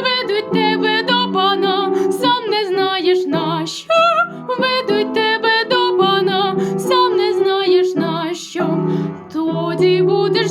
ведуть тебе до пана, сам не знаєш на що, ведуть тебе до пана, сам не знаєш на що, тоді буде.